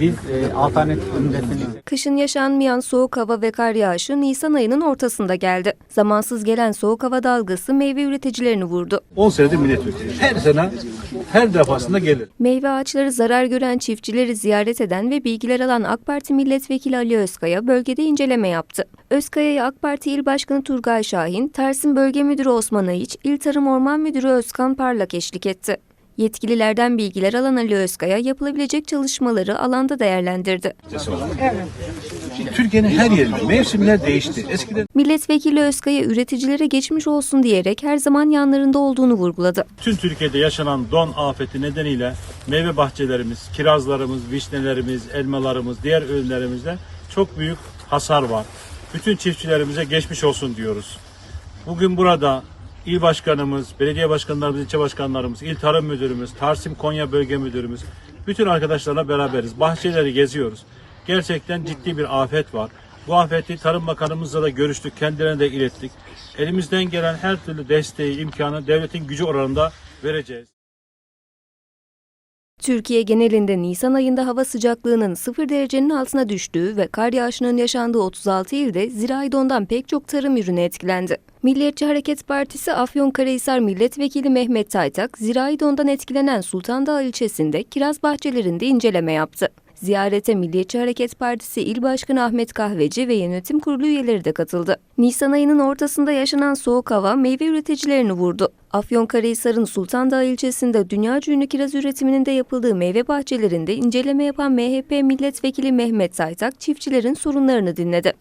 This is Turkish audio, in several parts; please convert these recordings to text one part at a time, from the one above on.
Biz e, alternatif ünitesini Kışın yaşanmayan soğuk hava ve kar yağışı Nisan ayının ortasında geldi. Zamansız gelen soğuk hava dalgası meyve üreticilerini vurdu. 10 senedir milletvekili. Her sene, her defasında gelir. Meyve ağaçları zarar gören çiftçileri ziyaret eden ve bilgiler alan AK Parti Milletvekili Ali Özkaya bölgede inceleme yaptı. Özkaya'ya AK Parti İl Başkanı Turgay Şahin, Tersin Bölge Müdürü Osman Ayıç, İl Tarım Orman Müdürü Özkan Parlak eşlik etti. Yetkililerden bilgiler alan Ali Özkaya yapılabilecek çalışmaları alanda değerlendirdi. Türkiye'nin her yerinde mevsimler değişti. Eskiden Milletvekili Özkaya üreticilere geçmiş olsun diyerek her zaman yanlarında olduğunu vurguladı. Tüm Türkiye'de yaşanan don afeti nedeniyle meyve bahçelerimiz, kirazlarımız, vişnelerimiz, elmalarımız, diğer ürünlerimizde çok büyük hasar var. Bütün çiftçilerimize geçmiş olsun diyoruz. Bugün burada il başkanımız, belediye başkanlarımız, ilçe başkanlarımız, il tarım müdürümüz, Tarsim Konya bölge müdürümüz, bütün arkadaşlarla beraberiz. Bahçeleri geziyoruz. Gerçekten ciddi bir afet var. Bu afeti Tarım Bakanımızla da görüştük, kendilerine de ilettik. Elimizden gelen her türlü desteği, imkanı devletin gücü oranında vereceğiz. Türkiye genelinde Nisan ayında hava sıcaklığının 0 derecenin altına düştüğü ve kar yağışının yaşandığı 36 ilde zirai dondan pek çok tarım ürünü etkilendi. Milliyetçi Hareket Partisi Afyonkarahisar Milletvekili Mehmet Taytak, zirai dondan etkilenen Sultandağ ilçesinde kiraz bahçelerinde inceleme yaptı. Ziyarete Milliyetçi Hareket Partisi İl Başkanı Ahmet Kahveci ve Yönetim Kurulu üyeleri de katıldı. Nisan ayının ortasında yaşanan soğuk hava meyve üreticilerini vurdu. Afyonkarahisar'ın Sultandağ ilçesinde dünya ünlü kiraz üretiminin de yapıldığı meyve bahçelerinde inceleme yapan MHP Milletvekili Mehmet Saytak çiftçilerin sorunlarını dinledi.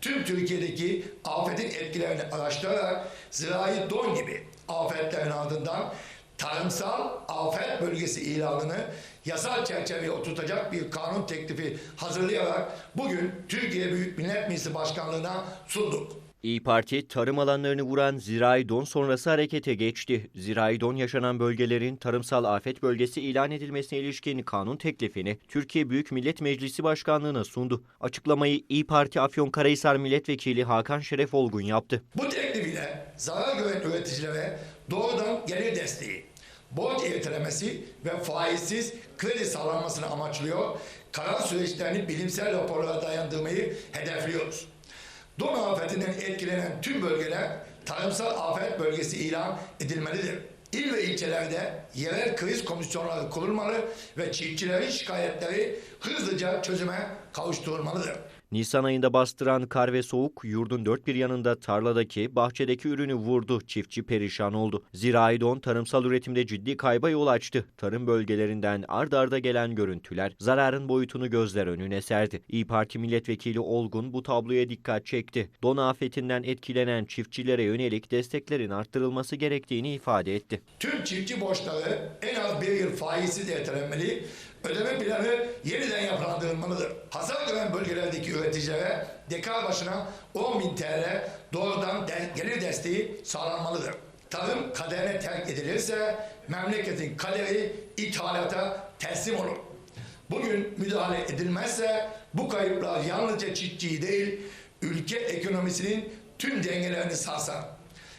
tüm Türkiye'deki afetin etkilerini araştırarak zirai don gibi afetlerin ardından tarımsal afet bölgesi ilanını yasal çerçeveye oturtacak bir kanun teklifi hazırlayarak bugün Türkiye Büyük Millet Meclisi Başkanlığı'na sunduk. İyi Parti tarım alanlarını vuran zirai don sonrası harekete geçti. Zirai don yaşanan bölgelerin tarımsal afet bölgesi ilan edilmesine ilişkin kanun teklifini Türkiye Büyük Millet Meclisi Başkanlığı'na sundu. Açıklamayı İyi Parti Afyonkarahisar Milletvekili Hakan Şeref Olgun yaptı. Bu teklif ile zarar gören üreticilere doğrudan gelir desteği, borç ertelemesi ve faizsiz kredi sağlanmasını amaçlıyor. Karar süreçlerini bilimsel raporlara dayandırmayı hedefliyoruz. Don afetinden etkilenen tüm bölgeler tarımsal afet bölgesi ilan edilmelidir. İl ve ilçelerde yerel kriz komisyonları kurulmalı ve çiftçilerin şikayetleri hızlıca çözüme kavuşturulmalıdır. Nisan ayında bastıran kar ve soğuk yurdun dört bir yanında tarladaki, bahçedeki ürünü vurdu. Çiftçi perişan oldu. Zirai don tarımsal üretimde ciddi kayba yol açtı. Tarım bölgelerinden ard arda gelen görüntüler zararın boyutunu gözler önüne serdi. İyi Parti milletvekili Olgun bu tabloya dikkat çekti. Don afetinden etkilenen çiftçilere yönelik desteklerin arttırılması gerektiğini ifade etti. Tüm çiftçi borçları en az bir yıl faizsiz ertelenmeli, ödeme planı yeniden yapılandırılmalıdır. Hasar gören bölgelerdeki üreticilere dekar başına 10 bin TL doğrudan de- gelir desteği sağlanmalıdır. Tarım kaderine terk edilirse memleketin kaderi ithalata teslim olur. Bugün müdahale edilmezse bu kayıplar yalnızca çiftçiyi değil, ülke ekonomisinin tüm dengelerini sarsar.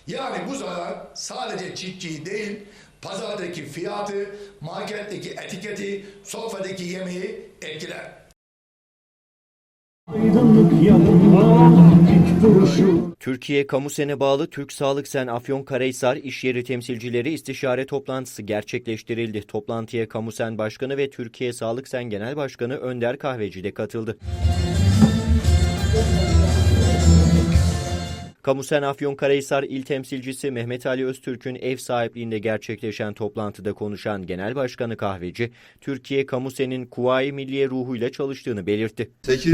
Yani bu zarar sadece çiftçiyi değil, pazardaki fiyatı, marketteki etiketi, sofradaki yemeği etkiler. Türkiye Kamu Sen'e bağlı Türk Sağlık Sen Afyonkarahisar iş yeri temsilcileri istişare toplantısı gerçekleştirildi. Toplantıya Kamu Sen Başkanı ve Türkiye Sağlık Sen Genel Başkanı Önder Kahveci de katıldı. Kamusen Afyonkarahisar İl Temsilcisi Mehmet Ali Öztürk'ün ev sahipliğinde gerçekleşen toplantıda konuşan Genel Başkanı Kahveci, Türkiye Kamusen'in Kuvayi Milliye ruhuyla çalıştığını belirtti. 8.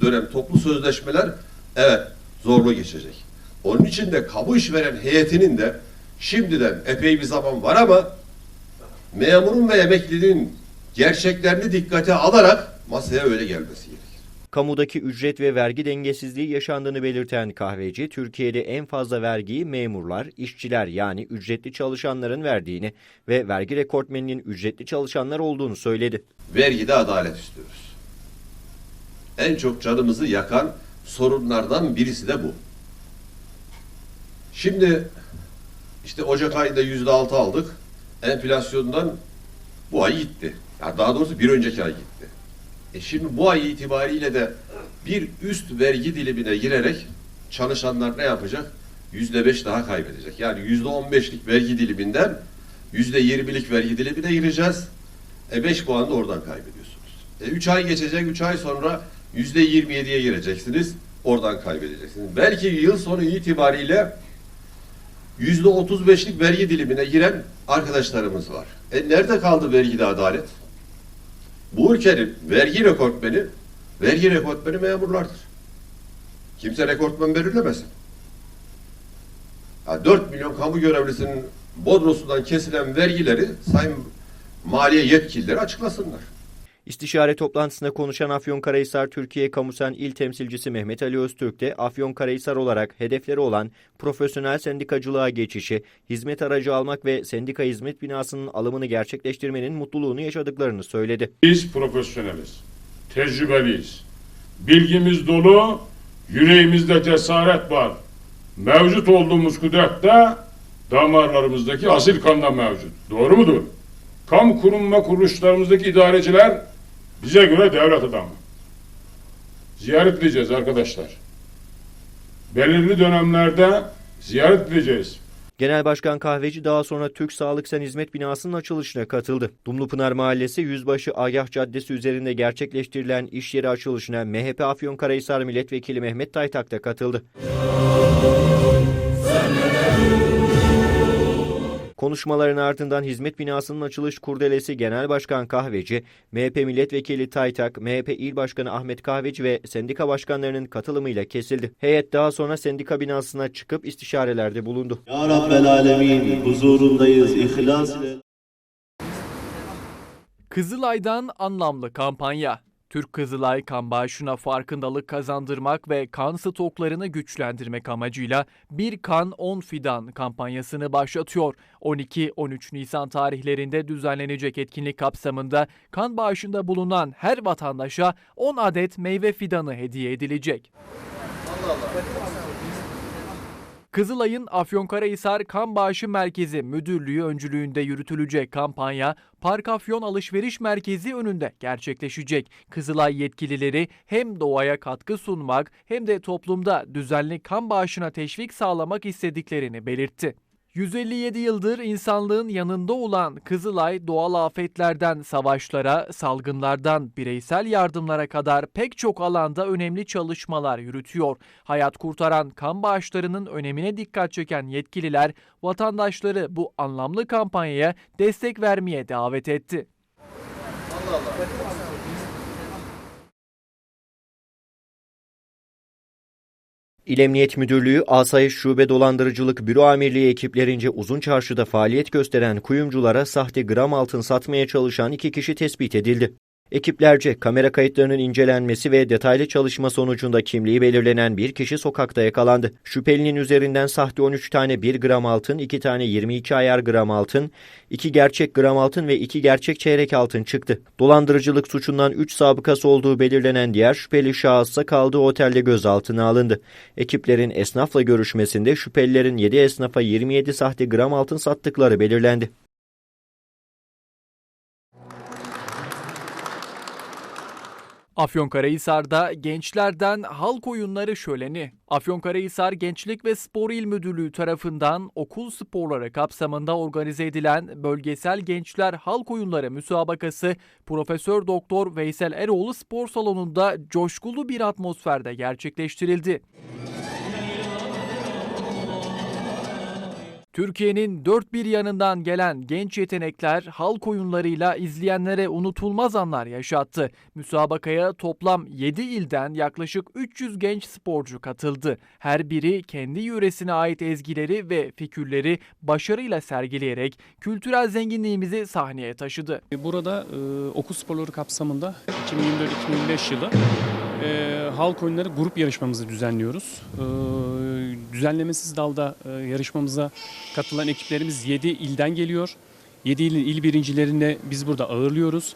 dönem toplu sözleşmeler evet zorlu geçecek. Onun için de kamu işveren heyetinin de şimdiden epey bir zaman var ama memurun ve emeklinin gerçeklerini dikkate alarak masaya öyle gelmesi gerekir. Kamudaki ücret ve vergi dengesizliği yaşandığını belirten kahveci, Türkiye'de en fazla vergiyi memurlar, işçiler yani ücretli çalışanların verdiğini ve vergi rekortmeninin ücretli çalışanlar olduğunu söyledi. Vergide adalet istiyoruz. En çok canımızı yakan sorunlardan birisi de bu. Şimdi işte Ocak ayında yüzde altı aldık. Enflasyondan Bu ay gitti. Ya daha doğrusu bir önceki ay gitti. E şimdi bu ay itibariyle de bir üst vergi dilimine girerek çalışanlar ne yapacak? Yüzde beş daha kaybedecek. Yani yüzde on beşlik vergi diliminden yüzde yirmilik vergi dilimine gireceğiz. E beş puan da oradan kaybediyorsunuz. E üç ay geçecek, üç ay sonra yüzde yirmi yediye gireceksiniz. Oradan kaybedeceksiniz. Belki yıl sonu itibariyle yüzde otuz beşlik vergi dilimine giren arkadaşlarımız var. E nerede kaldı vergide adalet? Bu ülkenin vergi rekortmeni, vergi rekortmeni memurlardır. Kimse rekortmen belirlemesin. Ya 4 milyon kamu görevlisinin bodrosundan kesilen vergileri sayın maliye yetkilileri açıklasınlar. İstişare toplantısında konuşan Afyonkarahisar Türkiye Kamusen İl Temsilcisi Mehmet Ali Öztürk de Afyonkarahisar olarak hedefleri olan profesyonel sendikacılığa geçişi, hizmet aracı almak ve sendika hizmet binasının alımını gerçekleştirmenin mutluluğunu yaşadıklarını söyledi. Biz profesyoneliz, tecrübeliyiz. Bilgimiz dolu, yüreğimizde cesaret var. Mevcut olduğumuz kudret damarlarımızdaki asil kanda mevcut. Doğru mudur? Kamu kurum ve kuruluşlarımızdaki idareciler bize göre devlet adamı. Ziyaret edeceğiz arkadaşlar. Belirli dönemlerde ziyaret edeceğiz. Genel Başkan Kahveci daha sonra Türk Sağlık Sen Hizmet binasının açılışına katıldı. Dumlupınar Mahallesi Yüzbaşı Agah Caddesi üzerinde gerçekleştirilen iş yeri açılışına MHP Afyonkarahisar Milletvekili Mehmet Taytak da katıldı. Konuşmaların ardından hizmet binasının açılış kurdelesi Genel Başkan Kahveci, MHP Milletvekili Taytak, MHP İl Başkanı Ahmet Kahveci ve sendika başkanlarının katılımıyla kesildi. Heyet daha sonra sendika binasına çıkıp istişarelerde bulundu. Ya Rabbel Alemin huzurundayız ihlas ile. Kızılay'dan anlamlı kampanya. Türk Kızılay kan bağışına farkındalık kazandırmak ve kan stoklarını güçlendirmek amacıyla Bir Kan 10 Fidan kampanyasını başlatıyor. 12-13 Nisan tarihlerinde düzenlenecek etkinlik kapsamında kan bağışında bulunan her vatandaşa 10 adet meyve fidanı hediye edilecek. Kızılay'ın Afyonkarahisar Kan Bağışı Merkezi Müdürlüğü öncülüğünde yürütülecek kampanya Park Afyon Alışveriş Merkezi önünde gerçekleşecek. Kızılay yetkilileri hem doğaya katkı sunmak hem de toplumda düzenli kan bağışına teşvik sağlamak istediklerini belirtti. 157 yıldır insanlığın yanında olan Kızılay doğal afetlerden savaşlara, salgınlardan bireysel yardımlara kadar pek çok alanda önemli çalışmalar yürütüyor. Hayat kurtaran kan bağışlarının önemine dikkat çeken yetkililer vatandaşları bu anlamlı kampanyaya destek vermeye davet etti. İl Emniyet Müdürlüğü Asayiş Şube Dolandırıcılık Büro Amirliği ekiplerince Uzun Çarşı'da faaliyet gösteren kuyumculara sahte gram altın satmaya çalışan iki kişi tespit edildi. Ekiplerce kamera kayıtlarının incelenmesi ve detaylı çalışma sonucunda kimliği belirlenen bir kişi sokakta yakalandı. Şüphelinin üzerinden sahte 13 tane 1 gram altın, 2 tane 22 ayar gram altın, 2 gerçek gram altın ve 2 gerçek çeyrek altın çıktı. Dolandırıcılık suçundan 3 sabıkası olduğu belirlenen diğer şüpheli şahıssa kaldığı otelde gözaltına alındı. Ekiplerin esnafla görüşmesinde şüphelilerin 7 esnafa 27 sahte gram altın sattıkları belirlendi. Afyonkarahisar'da gençlerden halk oyunları şöleni. Afyonkarahisar Gençlik ve Spor İl Müdürlüğü tarafından okul sporları kapsamında organize edilen Bölgesel Gençler Halk Oyunları müsabakası Profesör Doktor Veysel Eroğlu Spor Salonu'nda coşkulu bir atmosferde gerçekleştirildi. Türkiye'nin dört bir yanından gelen genç yetenekler halk oyunlarıyla izleyenlere unutulmaz anlar yaşattı. Müsabakaya toplam 7 ilden yaklaşık 300 genç sporcu katıldı. Her biri kendi yöresine ait ezgileri ve figürleri başarıyla sergileyerek kültürel zenginliğimizi sahneye taşıdı. Burada e, okul sporları kapsamında 2024-2025 yılı e, halk oyunları grup yarışmamızı düzenliyoruz. E, düzenlemesiz dalda e, yarışmamıza katılan ekiplerimiz 7 ilden geliyor. 7 ilin il birincilerini biz burada ağırlıyoruz.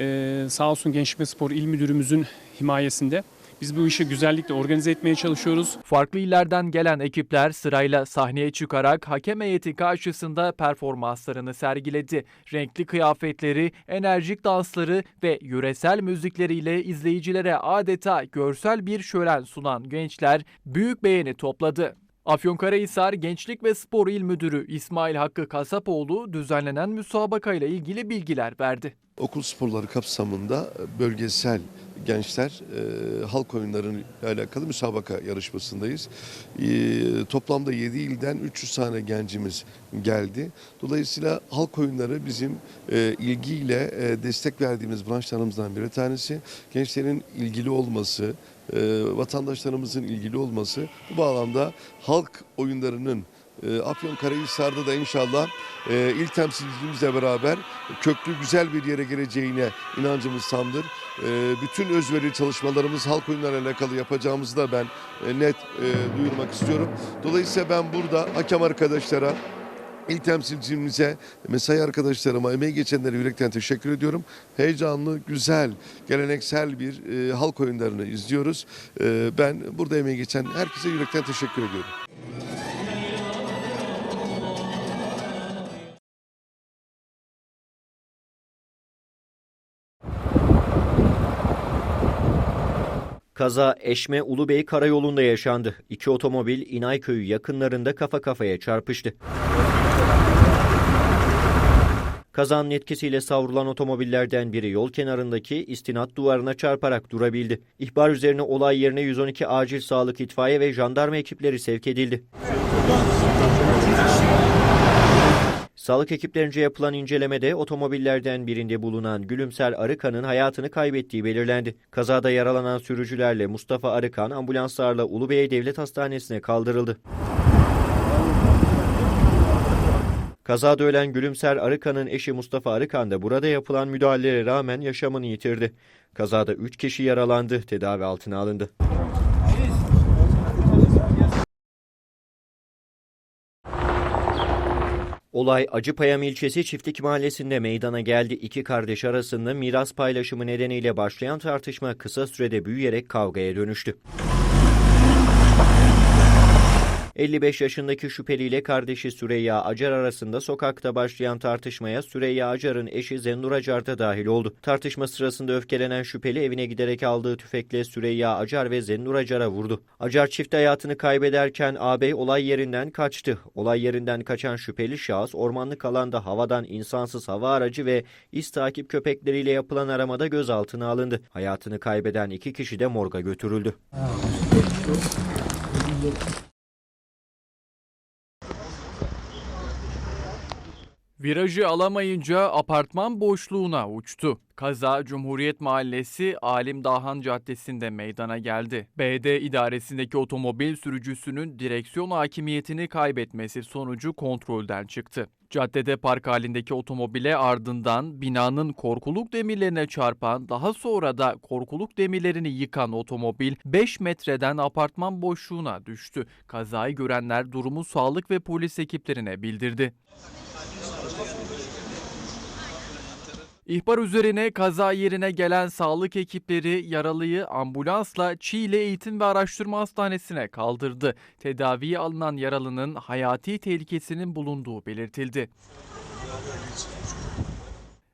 E, sağ olsun Gençlik ve Spor İl Müdürümüzün himayesinde Biz bu işi güzellikle organize etmeye çalışıyoruz. Farklı illerden gelen ekipler sırayla sahneye çıkarak hakem heyeti karşısında performanslarını sergiledi. Renkli kıyafetleri, enerjik dansları ve yöresel müzikleriyle izleyicilere adeta görsel bir şölen sunan gençler büyük beğeni topladı. Afyonkarahisar Gençlik ve Spor İl Müdürü İsmail Hakkı Kasapoğlu düzenlenen müsabakayla ilgili bilgiler verdi. Okul sporları kapsamında bölgesel gençler e, halk oyunlarıyla alakalı müsabaka yarışmasındayız. E, toplamda 7 ilden 300 tane gencimiz geldi. Dolayısıyla halk oyunları bizim e, ilgiyle e, destek verdiğimiz branşlarımızdan bir tanesi. Gençlerin ilgili olması, e, vatandaşlarımızın ilgili olması bu bağlamda halk oyunlarının e, Afyonkarahisar'da da inşallah e, il temsilcimizle beraber köklü güzel bir yere geleceğine inancımız tamdır. E, bütün özverili çalışmalarımız halk oyunlarıyla alakalı yapacağımızı da ben e, net duyurmak istiyorum. Dolayısıyla ben burada hakem arkadaşlara, İl temsilcimize, mesai arkadaşlarıma, emeği geçenlere yürekten teşekkür ediyorum. Heyecanlı, güzel, geleneksel bir e, halk oyunlarını izliyoruz. E, ben burada emeği geçen herkese yürekten teşekkür ediyorum. Kaza Eşme Ulubey Karayolu'nda yaşandı. İki otomobil İnayköy'ü yakınlarında kafa kafaya çarpıştı. Kazanın etkisiyle savrulan otomobillerden biri yol kenarındaki istinat duvarına çarparak durabildi. İhbar üzerine olay yerine 112 acil sağlık itfaiye ve jandarma ekipleri sevk edildi. Sağlık ekiplerince yapılan incelemede otomobillerden birinde bulunan Gülümser Arıkan'ın hayatını kaybettiği belirlendi. Kazada yaralanan sürücülerle Mustafa Arıkan ambulanslarla Ulubey Devlet Hastanesi'ne kaldırıldı. Kazada ölen Gülümser Arıkan'ın eşi Mustafa Arıkan da burada yapılan müdahalelere rağmen yaşamını yitirdi. Kazada 3 kişi yaralandı, tedavi altına alındı. Olay Acıpayam ilçesi Çiftlik Mahallesi'nde meydana geldi. İki kardeş arasında miras paylaşımı nedeniyle başlayan tartışma kısa sürede büyüyerek kavgaya dönüştü. 55 yaşındaki şüpheliyle kardeşi Süreyya Acar arasında sokakta başlayan tartışmaya Süreyya Acar'ın eşi Zennur Acar da dahil oldu. Tartışma sırasında öfkelenen şüpheli evine giderek aldığı tüfekle Süreyya Acar ve Zennur Acar'a vurdu. Acar çift hayatını kaybederken ağabey olay yerinden kaçtı. Olay yerinden kaçan şüpheli şahıs ormanlık alanda havadan insansız hava aracı ve iz takip köpekleriyle yapılan aramada gözaltına alındı. Hayatını kaybeden iki kişi de morga götürüldü. Virajı alamayınca apartman boşluğuna uçtu. Kaza Cumhuriyet Mahallesi Alim Dahan Caddesi'nde meydana geldi. BD idaresindeki otomobil sürücüsünün direksiyon hakimiyetini kaybetmesi sonucu kontrolden çıktı. Caddede park halindeki otomobile ardından binanın korkuluk demirlerine çarpan, daha sonra da korkuluk demirlerini yıkan otomobil 5 metreden apartman boşluğuna düştü. Kazayı görenler durumu sağlık ve polis ekiplerine bildirdi. İhbar üzerine kaza yerine gelen sağlık ekipleri yaralıyı ambulansla Çiğli Eğitim ve Araştırma Hastanesi'ne kaldırdı. Tedaviye alınan yaralının hayati tehlikesinin bulunduğu belirtildi.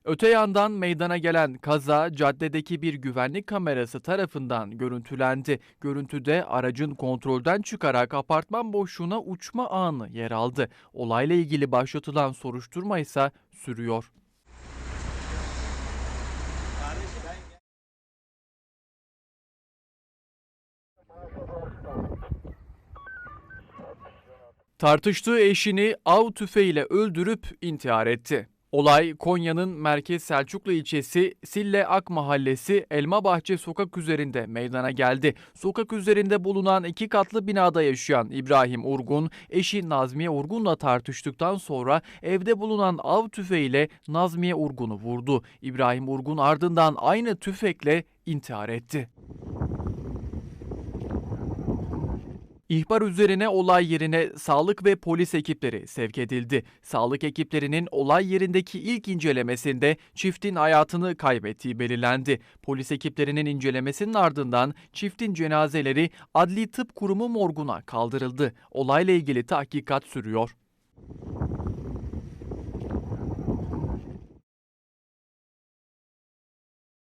Öte yandan meydana gelen kaza caddedeki bir güvenlik kamerası tarafından görüntülendi. Görüntüde aracın kontrolden çıkarak apartman boşluğuna uçma anı yer aldı. Olayla ilgili başlatılan soruşturma ise sürüyor. Tartıştığı eşini av tüfeğiyle öldürüp intihar etti. Olay Konya'nın Merkez Selçuklu ilçesi Sille Ak Mahallesi Elmabahçe sokak üzerinde meydana geldi. Sokak üzerinde bulunan iki katlı binada yaşayan İbrahim Urgun, eşi Nazmiye Urgun'la tartıştıktan sonra evde bulunan av tüfeğiyle Nazmiye Urgun'u vurdu. İbrahim Urgun ardından aynı tüfekle intihar etti. İhbar üzerine olay yerine sağlık ve polis ekipleri sevk edildi. Sağlık ekiplerinin olay yerindeki ilk incelemesinde çiftin hayatını kaybettiği belirlendi. Polis ekiplerinin incelemesinin ardından çiftin cenazeleri Adli Tıp Kurumu morguna kaldırıldı. Olayla ilgili tahkikat sürüyor.